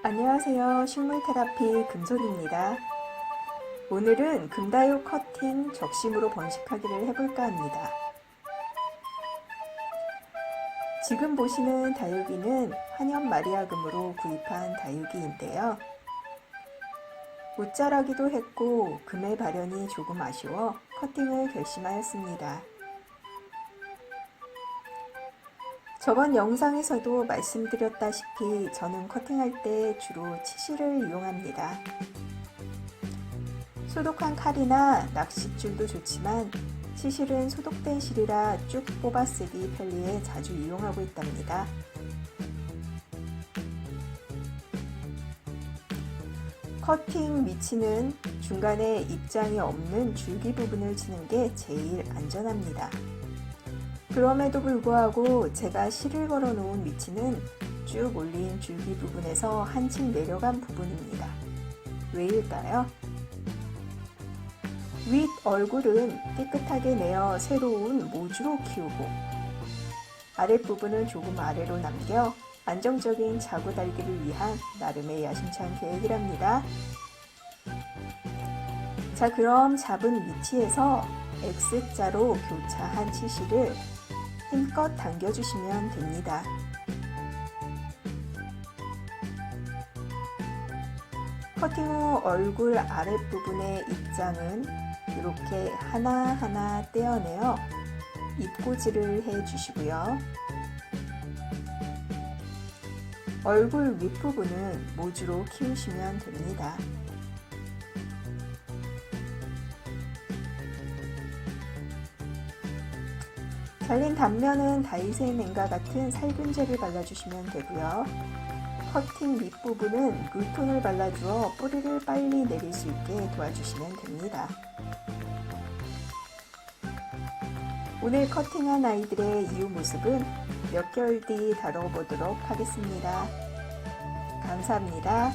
안녕하세요. 식물 테라피 금손입니다. 오늘은 금다육 커팅 적심으로 번식하기를 해볼까 합니다. 지금 보시는 다육이는 한연 마리아금으로 구입한 다육이인데요. 못자라기도 했고 금의 발현이 조금 아쉬워 커팅을 결심하였습니다. 저번 영상에서도 말씀드렸다시피 저는 커팅할 때 주로 치실을 이용합니다. 소독한 칼이나 낚싯줄도 좋지만 치실은 소독된 실이라 쭉 뽑아 쓰기 편리해 자주 이용하고 있답니다. 커팅 위치는 중간에 입장이 없는 줄기 부분을 치는 게 제일 안전합니다. 그럼에도 불구하고 제가 실을 걸어 놓은 위치는 쭉 올린 줄기 부분에서 한층 내려간 부분입니다. 왜일까요? 윗 얼굴은 깨끗하게 내어 새로운 모주로 키우고 아랫부분은 조금 아래로 남겨 안정적인 자구 달기를 위한 나름의 야심찬 계획이랍니다. 자, 그럼 잡은 위치에서 X자로 교차한 치실을 힘껏 당겨주시면 됩니다. 커팅 후 얼굴 아랫부분의 입장은 이렇게 하나하나 떼어내어 입고지를 해 주시고요. 얼굴 윗부분은 모주로 키우시면 됩니다. 잘린 단면은 다이센행과 같은 살균제를 발라주시면 되고요. 커팅 밑부분은 물톤을 발라주어 뿌리를 빨리 내릴 수 있게 도와주시면 됩니다. 오늘 커팅한 아이들의 이후 모습은 몇 개월 뒤 다뤄보도록 하겠습니다. 감사합니다.